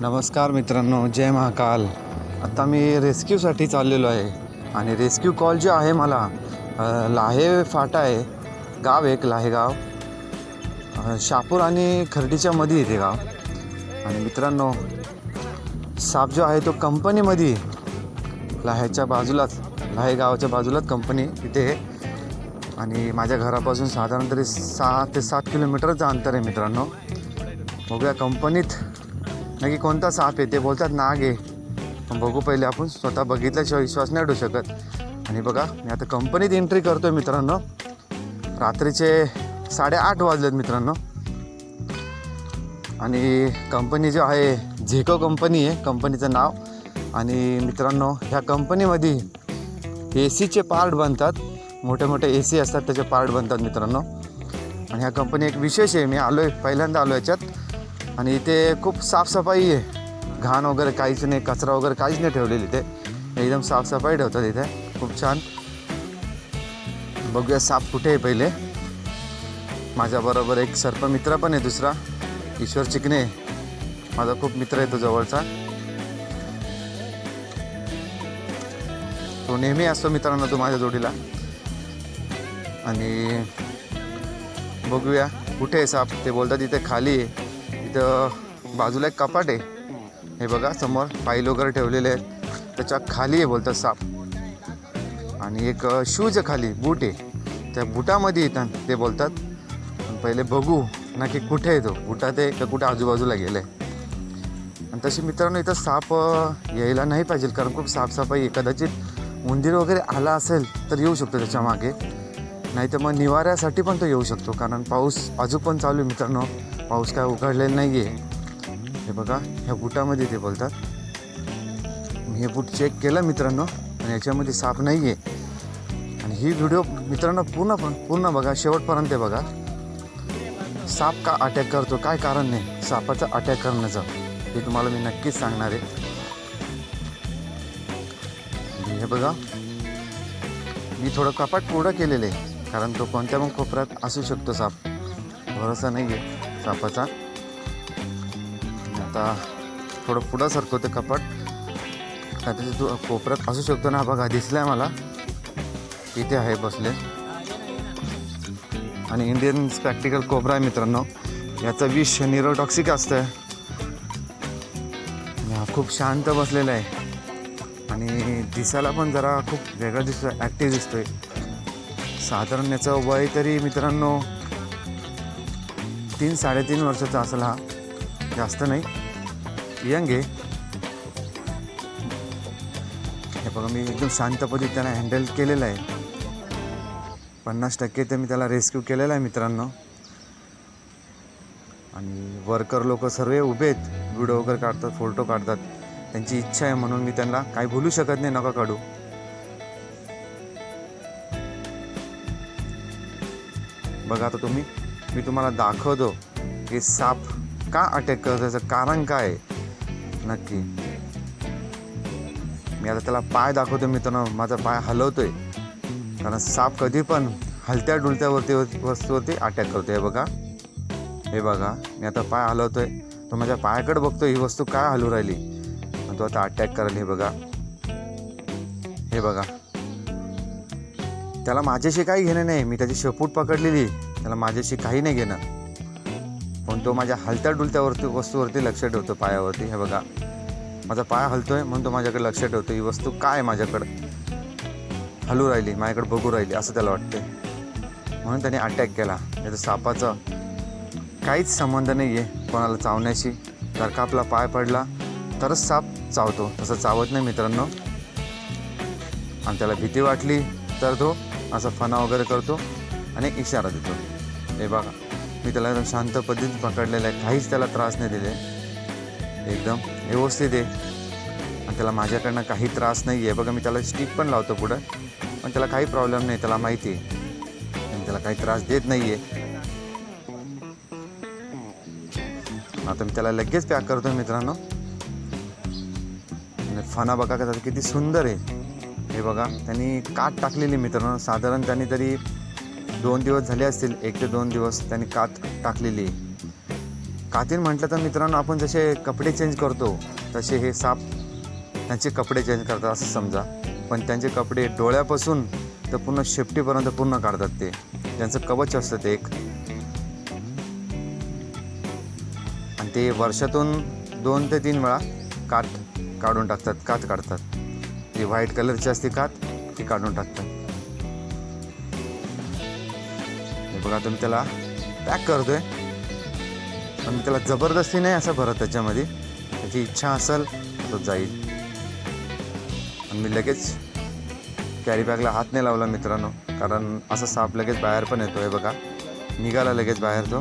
नमस्कार मित्रांनो जय महाकाल. आता मी रेस्क्यूसाठी चाललेलो आहे आणि रेस्क्यू कॉल जो आहे मला लाहे फाटा आहे. गाव एक लाहे गाव. शापूर आणि खर्डीच्या मध्ये येते गाव. आणि मित्रांनो साप जो आहे तो कंपनीमध्ये लाह्याच्या बाजूलाच लाहे गावाच्या बाजूलाच कंपनी इथे आहे. आणि माझ्या घरापासून साधारण तरी सहा ते सात किलोमीटरचं अंतर आहे मित्रांनो. बघूया कंपनीत नक्की कोणता साप आहे ते बोलतात नाग आहे. पण बघू पहिले आपण स्वतः बघितल्याशिवाय विश्वास नाही ठेवू शकत. आणि बघा मी आता कंपनीत एंट्री करतोय मित्रांनो. रात्रीचे साडेआठ वाजलेत मित्रांनो. आणि कंपनी जो आहे झेको कंपनी आहे कंपनीचं नाव. आणि मित्रांनो ह्या कंपनीमध्ये ए सीचे पार्ट बनतात. मोठे मोठे ए सी असतात त्याचे पार्ट बनतात मित्रांनो. आणि ह्या कंपनी एक विशेष आहे मी आलो आहे पहिल्यांदा आलो याच्यात. आणि इथे खूप साफसफाई आहे. घाण वगैरे काहीच नाही कचरा वगैरे काहीच नाही ठेवलेली इथे. एकदम साफसफाई ठेवतात इथे. खूप छान. बघूया साप कुठे आहे पहिले. माझ्याबरोबर एक सर्पमित्र पण आहे दुसरा. ईश्वर चिकणे माझा खूप मित्र आहे तो जवळचा. तो नेहमी असतो मित्रांनो तो माझ्या जोडीला. आणि बघूया कुठे आहे साप? ते बोलतात इथे खाली आहे. इथं बाजूला एक कपाट आहे. हे बघा समोर फाईल वगैरे ठेवलेले आहेत. त्याच्याखाली आहे बोलतात साप. आणि एक शूज खाली बूट आहे. त्या बुटामध्ये येतात ते बोलतात. पहिले बघू ना की कुठे आहे तो. बुटात आहे का कुठे आजूबाजूला गेलं आहे आणि तशी मित्रांनो इथं साप यायला नाही पाहिजे कारण खूप साफसफाई कदाचित उंदीर वगैरे आला असेल तर येऊ शकतो त्याच्यामागे. नाही तर मग निवाऱ्यासाठी पण तो येऊ शकतो कारण पाऊस अजून पण चालू आहे मित्रांनो. पाऊस काय उघडलेला नाही आहे हे बघा ह्या बुटामध्ये ते बोलतात. मी हे बूट चेक केलं मित्रांनो आणि याच्यामध्ये साप नाही आहे आणि ही व्हिडिओ मित्रांनो पूर्ण पण पूर्ण बघा शेवटपर्यंत आहे बघा. साप का अटॅक करतो? काय कारण नाही सापाचा अटॅक करण्याचं. हे तुम्हाला मी नक्कीच सांगणार आहे. हे बघा मी थोडं कपाट पुढं केलेलं आहे कारण तो कोणत्या पण कोपऱ्यात असू शकतो साप. भरोसा नाही आहे सापाचा आता थोडं पुढं सरकवते कपाट आता तू कोपऱ्यात असू शकतो ना बघा दिसलं आहे मला. इथे आहे बसले. आणि इंडियन स्पॅक्टिकल कोबरा आहे मित्रांनो. याचं विष निरोटॉक्सिक असतं हा खूप शांत बसलेला आहे. आणि दिसायला पण जरा खूप वेगळा दिसतोय ॲक्टिव्ह दिसतोय. साधारण याचं वय तरी मित्रांनो तीन साडेतीन वर्षाचा असेल हा. जास्त नाही. यंग आहे हे बघा मी एकदम शांत पद्धतीने त्याला हँडल केलेलं आहे. पन्नास टक्के तर मी त्याला रेस्क्यू केलेला आहे मित्रांनो. आणि वर्कर लोक सर्व उभे आहेत. व्हिडिओ वगैरे काढतात फोटो काढतात. त्यांची इच्छा आहे म्हणून मी त्यांना काही बोलू शकत नाही नका काढू. बघा आता तुम्ही. मी तुम्हाला दाखवतो की साप का अटॅक करतो त्याचं कारण काय? आहे नक्की. मी आता त्याला पाय दाखवतो मित्रांनो माझा पाय हलवतोय. कारण साप कधी पण हलत्या डुलत्यावरती वस्तूवरती अटॅक करतो हे बघा. हे बघा मी आता पाय हलवतोय. तो माझ्या पायाकडे बघतो ही वस्तू काय हलू राहिली? तो आता अटॅक करेल हे बघा. हे बघा. त्याला माझ्याशी काही घेणे नाही मी त्याची शेपूट पकडलेली. त्याला माझ्याशी काही नाही घेणं. पण तो माझ्या हलत्या डुलत्यावरती वस्तूवरती लक्ष ठेवतो पायावरती. हे बघा माझा पाय हलतोय म्हणून तो माझ्याकडे लक्ष ठेवतो. ही वस्तू काय आहे माझ्याकडं हलू राहिली माझ्याकडे बघू राहिली असं त्याला वाटते म्हणून त्याने अटॅक केला. याचं सापाचा काहीच संबंध नाही आहे कोणाला चावण्याशी. जर का आपला पाय पडला तरच साप चावतो. तसं चावत नाही मित्रांनो. आणि त्याला भीती वाटली तर तो असा फना वगैरे करतो आणि इशारा देतो. हे बघा. मी त्याला एकदम शांत पद्धतीत पकडलेलं आहे. काहीच त्याला त्रास नाही दिले. एकदम व्यवस्थित आहे. आणि त्याला माझ्याकडनं काही त्रास नाही आहे बघा मी त्याला स्टिक पण लावतो पुढं. पण त्याला काही प्रॉब्लेम नाही. त्याला माहिती आहे. आणि त्याला काही त्रास देत नाही आहे आता मी त्याला लगेच पॅक करतो मित्रांनो. आणि फणा बघा का किती सुंदर आहे. हे बघा त्यांनी काट टाकलेली मित्रांनो. साधारण त्यांनी तरी दोन दिवस झाले असतील एक ते दोन दिवस त्यांनी कात टाकलेली. कातीन म्हटलं तर मित्रांनो आपण जसे कपडे चेंज करतो तसे हे साप त्यांचे कपडे चेंज करतात असं समजा. पण त्यांचे कपडे डोळ्यापासून तर पूर्ण शेपटीपर्यंत पूर्ण काढतात ते. त्यांचं कवच असतं ते एक. आणि ते वर्षातून दोन ते तीन वेळा कात काढून टाकतात कात काढतात. ती व्हाईट कलरची असते कात ती काढून टाकतात. हे बघा तुम्ही त्याला पॅक करतो आहे पण मी त्याला जबरदस्ती नाही असं भरत त्याच्यामध्ये. त्याची इच्छा असेल तो जाईल. आणि मी लगेच कॅरी बॅगला हात नाही लावला मित्रांनो. कारण असा साप लगेच बाहेर पण येतो हे बघा. निघाला लगेच बाहेर तो.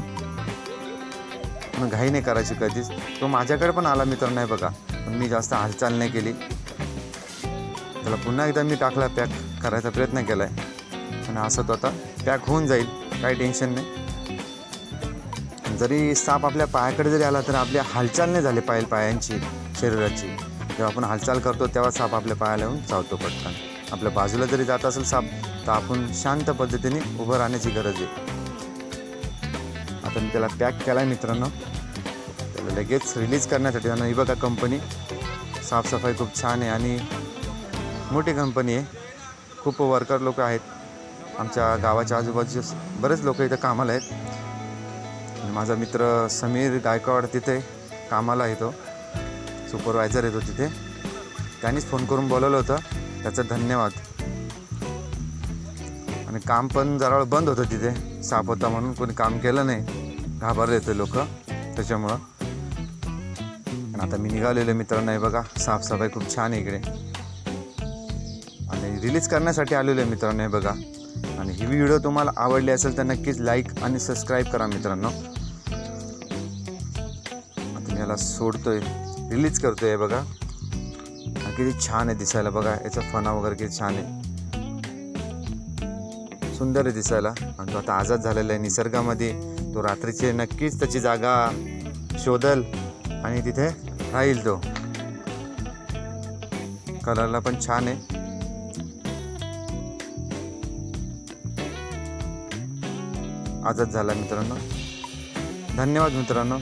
मग घाई नाही करायची कधीच. तो माझ्याकडे पण आला मित्रांनो हे बघा. पण मी जास्त हालचाल नाही केली. त्याला पुन्हा एकदा मी टाकला पॅक करायचा प्रयत्न केला आहे आणि असं तो आता पॅक होऊन जाईल काही टेन्शन नाही. जरी साप आपल्या पायाकडे जरी आला तर आपली हालचाल नाही झाली पाय पायांची शरीराची. जेव्हा आपण हालचाल करतो तेव्हा साप आपल्या पायाला येऊन चावतो पटकन. आपल्या बाजूला जरी जात असेल साप तर आपण शांत पद्धतीने उभं राहण्याची गरज आहे. आता मी त्याला पॅक केला आहे मित्रांनो. त्याला लगेच रिलीज करण्यासाठी त्यांना ही बघा कंपनी साफसफाई खूप छान आहे आणि मोठी कंपनी आहे. खूप वर्कर लोक आहेत. आमच्या गावाच्या आजूबाजूचे बरेच लोक इथं कामाला आहेत. माझा मित्र समीर गायकवाड तिथे कामाला येतो. सुपरवायझर येतो तिथे. त्यांनीच फोन करून बोलवलं होतं. त्याचं धन्यवाद. आणि काम पण जरा वेळ बंद होतं तिथे. साप होता म्हणून कोणी काम केलं नाही. घाबरले होते लोक त्याच्यामुळं. आणि आता मी निघालेलो मित्रांनो. हे बघा साफसफाई खूप छान आहे इकडे. आणि रिलीज करण्यासाठी आलेलो आहे मित्रांनो. बघा. आणि ही व्हिडिओ तुम्हाला आवडली असेल तर नक्कीच लाईक आणि सबस्क्राईब करा मित्रांनो. आता याला सोडतोय. रिलीज करतोय आहे बघा. किती छान आहे दिसायला बघा. याचा फणा वगैरे किती छान आहे. सुंदर आहे दिसायला. आणि तो आता आझाद झालेला आहे निसर्गामध्ये. तो रात्रीचे नक्कीच त्याची जागा शोधल आणि तिथे राहील तो. कलरला पण छान आहे. आझाद झाला मित्रांनो. धन्यवाद मित्रांनो.